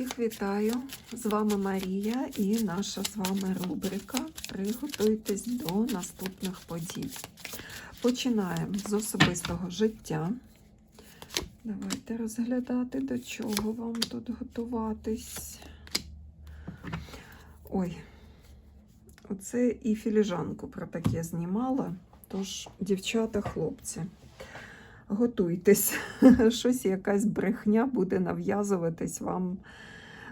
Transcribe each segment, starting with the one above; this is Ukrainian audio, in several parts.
Всіх вітаю! З вами Марія і наша з вами рубрика Приготуйтесь до наступних подій. Починаємо з особистого життя. Давайте розглядати, до чого вам тут готуватись. Ой, оце і філіжанку про таке знімала. Тож, дівчата, хлопці, готуйтесь. Щось якась брехня буде нав'язуватись вам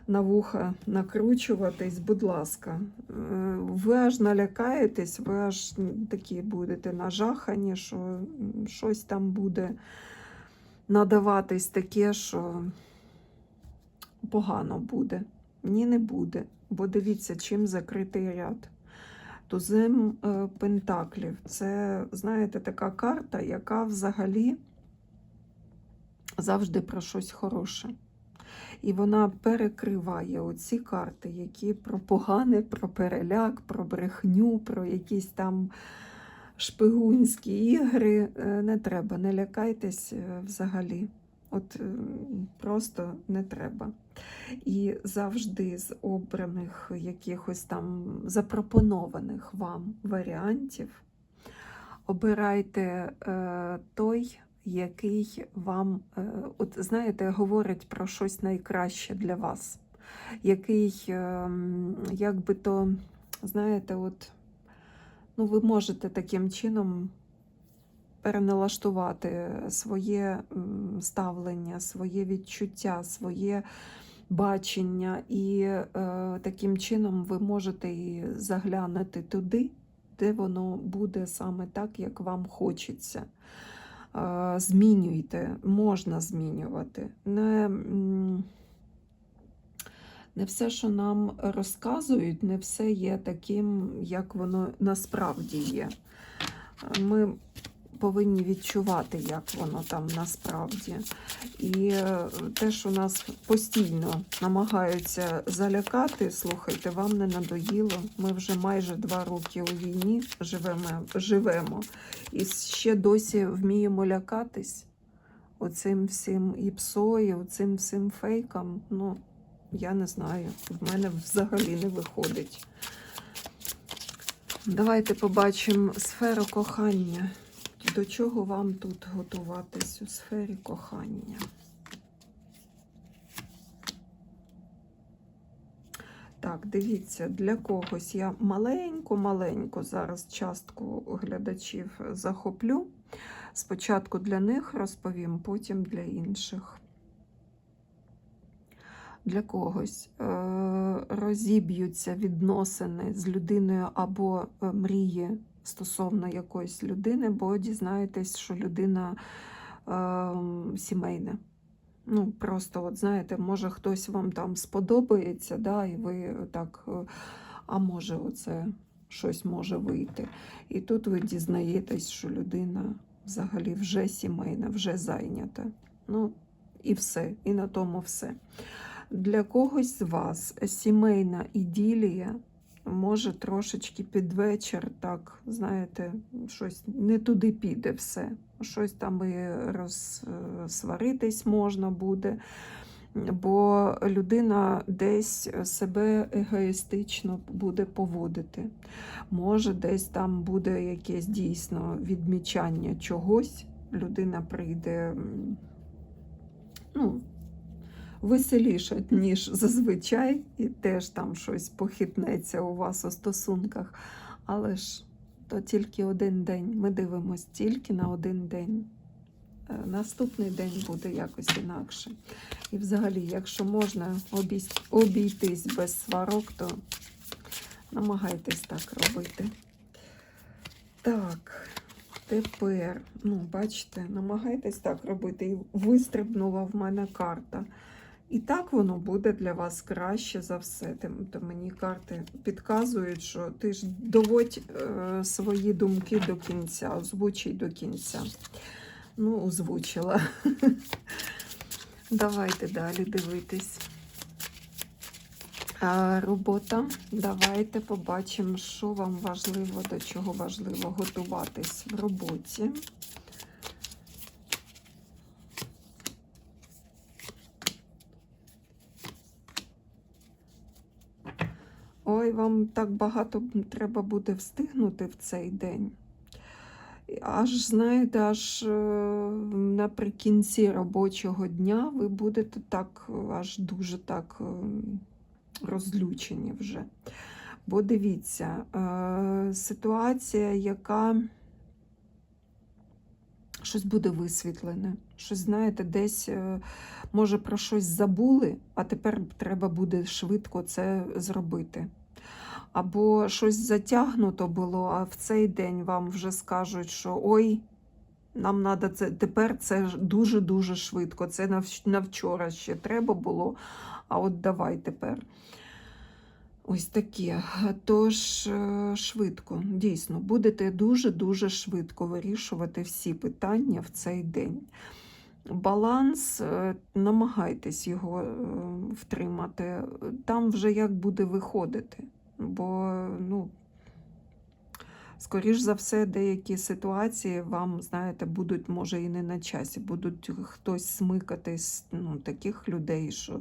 на вуха, накручуватись, будь ласка. Е, Ви аж налякаєтесь, ви аж такі будете нажахані, що щось там буде надаватись таке, що погано буде. Ні, не буде. Бо дивіться, чим закритий ряд. Тузем е, Пентаклів. Це, знаєте, така карта, яка взагалі завжди про щось хороше. І вона перекриває оці карти, які про погане, про переляк, про брехню, про якісь там шпигунські ігри. Е, Не треба, не лякайтесь е, взагалі. От е, просто не треба. І завжди з обраних якихось там запропонованих вам варіантів обирайте е, той, який вам, е, от знаєте, говорить про щось найкраще для вас, який, е, як би то, знаєте, от, ну, ви можете таким чином переналаштувати своє ставлення, своє відчуття, своє бачення, і е, таким чином ви можете і заглянути туди, де воно буде саме так, як вам хочеться. Е, змінюйте, можна змінювати. Не, не все, що нам розказують, не все є таким, як воно насправді є. Ми повинні відчувати, як воно там насправді. І е, те, що нас постійно намагаються залякати, слухайте, вам не надоїло. Ми вже майже два роки у війні живемо, живемо і ще досі вміємо лякатись оцим всім і псою, оцим всім фейкам. Ну, я не знаю, в мене взагалі не виходить. Давайте побачимо сферу кохання. До чого вам тут готуватись у сфері кохання? Так, дивіться, для когось я маленьку-маленьку зараз частку глядачів захоплю. Спочатку для них розповім, потім для інших. Для когось е, розіб'ються відносини з людиною або е, мрії стосовно якоїсь людини, бо дізнаєтесь, що людина е, сімейна. Ну, просто, от знаєте, може хтось вам там сподобається, да, і ви так, е, а може, оце щось може вийти. І тут ви дізнаєтесь, що людина взагалі вже сімейна, вже зайнята. Ну, і все, і на тому все. Для когось з вас сімейна іділія може трошечки під вечір, так, знаєте, щось не туди піде все. Щось там і розсваритись можна буде, бо людина десь себе егоїстично буде поводити. Може, десь там буде якесь дійсно відмічання чогось. Людина прийде, ну, веселіше, ніж зазвичай, і теж там щось похитнеться у вас у стосунках. Але ж то тільки один день. Ми дивимося тільки на один день. Е, Наступний день буде якось інакше. І взагалі, якщо можна обійтись без сварок, то намагайтесь так робити. Так, тепер, ну, бачите, намагайтесь так робити. І вистрибнула в мене карта. І так воно буде для вас краще за все. Тим- То мені карти підказують, що ти ж доводь е, свої думки до кінця, озвучуй до кінця. Ну, озвучила. Давайте далі дивитись. Робота. Давайте побачимо, що вам важливо, до чого важливо готуватись в роботі. Ой, вам так багато треба буде встигнути в цей день. Аж, знаєте, аж е, наприкінці робочого дня ви будете так, аж дуже так е, розлючені вже. Бо дивіться, е, ситуація, яка щось буде висвітлене. Щось, знаєте, десь, може, про щось забули, а тепер треба буде швидко це зробити. Або щось затягнуто було, а в цей день вам вже скажуть, що ой, нам треба це тепер це дуже-дуже швидко. Це на, вчора ще треба було, а от давай тепер. Ось таке. Тож е, швидко, дійсно, будете дуже-дуже швидко вирішувати всі питання в цей день. Баланс, е, намагайтесь його е, втримати. Там вже як буде виходити. Бо, ну, скоріш за все, деякі ситуації вам, знаєте, будуть, може, і не на часі, будуть хтось смикатись, ну, таких людей, що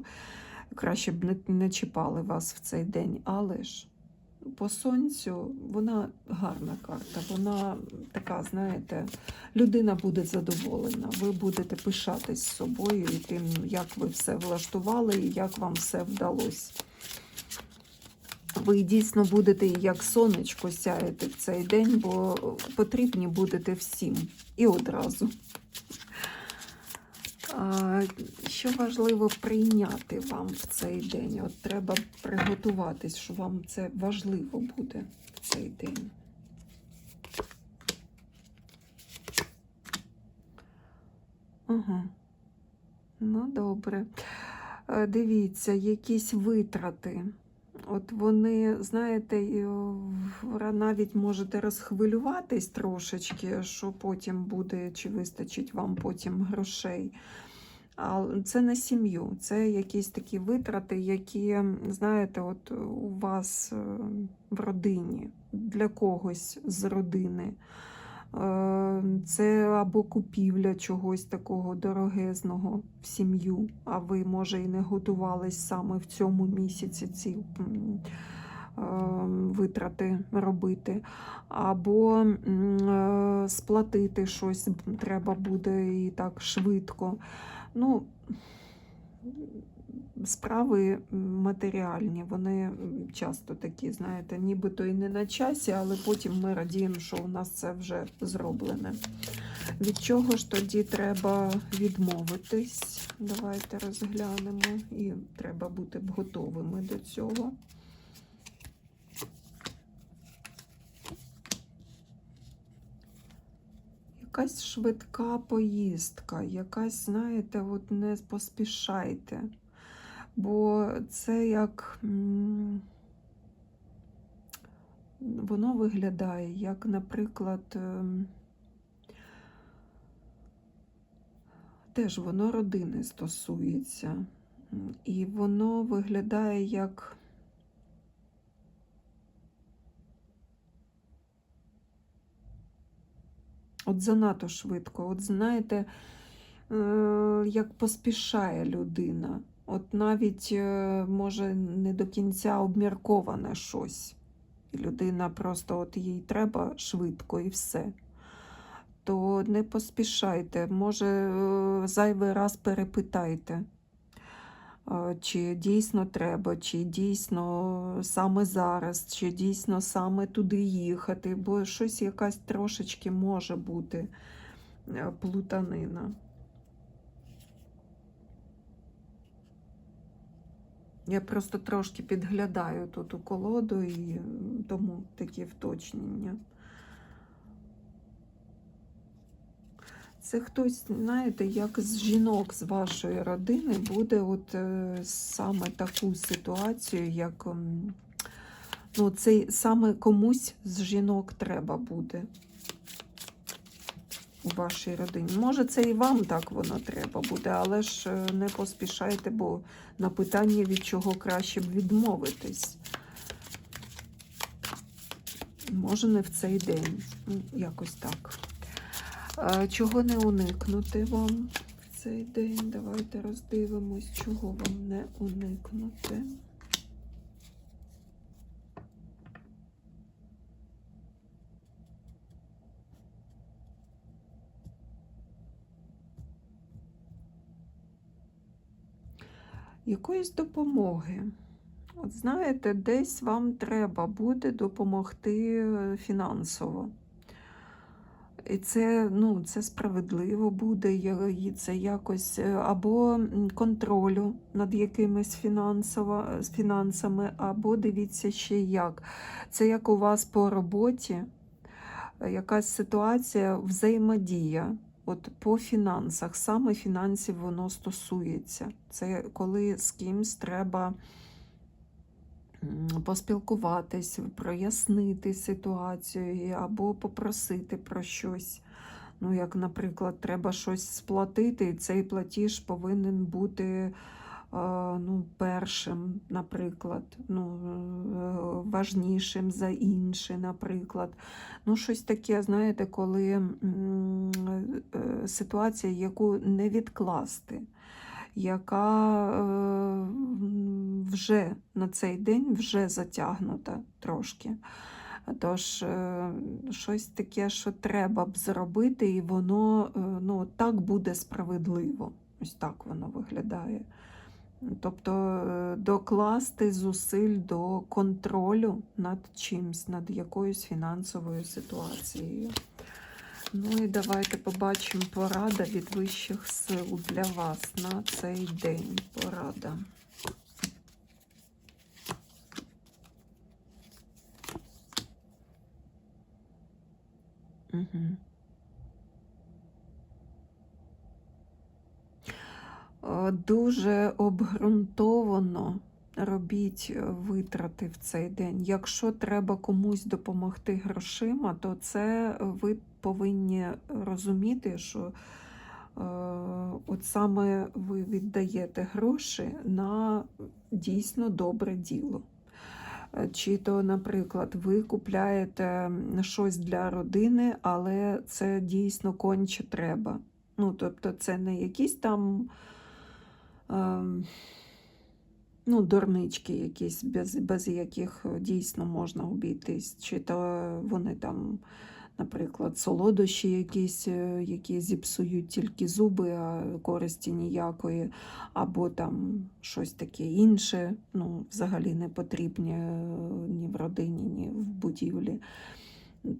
краще б не, не чіпали вас в цей день. Але ж по сонцю вона гарна карта, вона така, знаєте, людина буде задоволена. Ви будете пишатись собою і тим, як ви все влаштували і як вам все вдалося. Ви дійсно будете як сонечко сяяти в цей день, бо потрібні будете всім і одразу. Що важливо прийняти вам в цей день? От треба приготуватись, що вам це важливо буде в цей день. Ага. Ну, добре. Е, Дивіться, якісь витрати. От вони, знаєте, в- навіть можете розхвилюватись трошечки, що потім буде, чи вистачить вам потім грошей. А це на сім'ю, це якісь такі витрати, які, знаєте, от у вас е, в родині, для когось з родини. Е, Це або купівля чогось такого дорогезного в сім'ю, а ви, може, і не готувались саме в цьому місяці ці е, витрати робити, або е, сплатити щось треба буде і так швидко. Ну, справи матеріальні, вони часто такі, знаєте, нібито і не на часі, але потім ми радіємо, що у нас це вже зроблене. Від чого ж тоді треба відмовитись? Давайте розглянемо. І треба бути готовими до цього. Якась швидка поїздка, якась, знаєте, от не поспішайте. Бо це як воно виглядає, як, наприклад, ем, теж воно родини стосується. І воно виглядає як. От занадто швидко. От знаєте, е, як поспішає людина. От навіть, е, може, не до кінця обмірковане щось. І людина просто от їй треба швидко і все. То не поспішайте, може, е, зайвий раз перепитайте, е, чи дійсно треба, чи дійсно саме зараз, чи дійсно саме туди їхати, бо щось якась трошечки може бути плутанина. Я просто трошки підглядаю тут у колоду і тому такі вточнення. Це хтось, знаєте, як з жінок з вашої родини буде от е, саме таку ситуацію, як ну, це саме комусь з жінок треба буде у вашій родині. Може, це і вам так воно треба буде, але ж е, не поспішайте, бо на питання, від чого краще б відмовитись. Може, не в цей день. Ну, Якось так. Чого не уникнути вам в цей день? Давайте роздивимось, чого вам не уникнути. Якоїсь допомоги. От знаєте, десь вам треба буде допомогти е, фінансово. І це, ну, це справедливо буде, і це якось е, або контролю над якимись фінансово, з фінансами, або дивіться ще як. Це як у вас по роботі, е, якась ситуація, взаємодія. От по фінансах, саме фінансів воно стосується. Це коли з кимсь треба поспілкуватись, прояснити ситуацію або попросити про щось. Ну, як, наприклад, треба щось сплатити, і цей платіж повинен бути ну, першим, наприклад, ну, е, важнішим за інший, наприклад. Ну, щось таке, знаєте, коли е, ситуація, яку не відкласти яка е, вже на цей день вже затягнута трошки. Тож щось таке, що треба б зробити, і воно ну, так буде справедливо. Ось так воно виглядає. Тобто е, докласти зусиль до контролю над чимсь, над якоюсь фінансовою ситуацією. Ну і давайте побачимо порада від вищих сил для вас на цей день. Порада. Угу. Дуже обґрунтовано робіть е, витрати в цей день. Якщо треба комусь допомогти грошима, то це ви повинні розуміти, що е, от саме ви віддаєте гроші на дійсно добре діло. Е, Чи то, наприклад, ви купляєте щось для родини, але це дійсно конче треба. Ну, тобто, це не якісь там ну, дурнички якісь, без, без яких дійсно можна обійтись, чи то вони там, наприклад, солодощі якісь, е, які зіпсують тільки зуби, а користі ніякої, або там щось таке інше, ну, взагалі не потрібні е, ні в родині, ні в будівлі.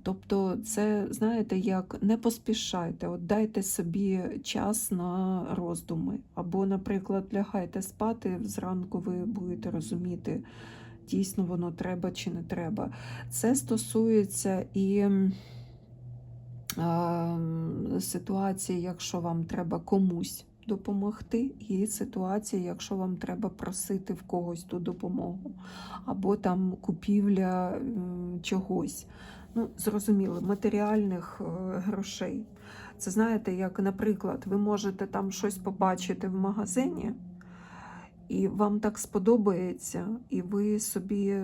Тобто, це, знаєте, як не поспішайте, от дайте собі час на роздуми. Або, наприклад, лягайте спати, зранку ви будете розуміти, дійсно воно треба чи не треба. Це стосується і ситуації, якщо вам треба комусь допомогти, і ситуації, якщо вам треба просити в когось ту допомогу, або там купівля чогось. Ну, зрозуміло, матеріальних е, грошей. Це знаєте, як, наприклад, ви можете там щось побачити в магазині, і вам так сподобається, і ви собі,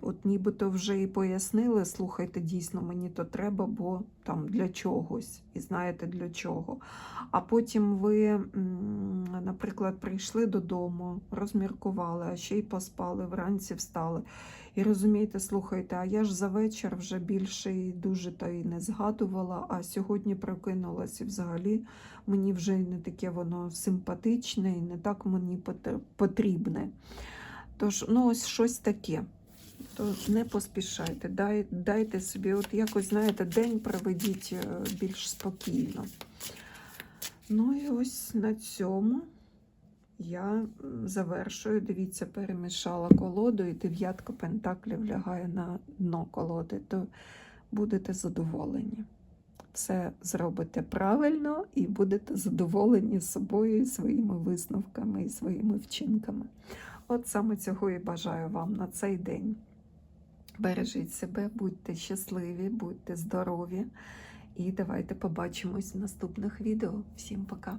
от нібито вже і пояснили, слухайте, дійсно, мені то треба, бо там для чогось, і знаєте для чого. А потім ви, наприклад, прийшли додому, розміркували, а ще й поспали, вранці встали. І розумієте, слухайте, а я ж за вечір вже більше і дуже та й не згадувала, а сьогодні прокинулася і взагалі мені вже не таке воно симпатичне і не так мені потрібне. Тож, ну ось щось таке. То не поспішайте, дай, дайте собі, от якось, знаєте, день проведіть е, більш спокійно. Ну і ось на цьому я завершую. Дивіться, перемішала колоду, і дев'ятка пентаклів лягає на дно колоди, то будете задоволені. Все зробите правильно і будете задоволені собою, і своїми висновками і своїми вчинками. От саме цього і бажаю вам на цей день. Бережіть себе, будьте щасливі, будьте здорові. І давайте побачимось в наступних відео. Всім пока!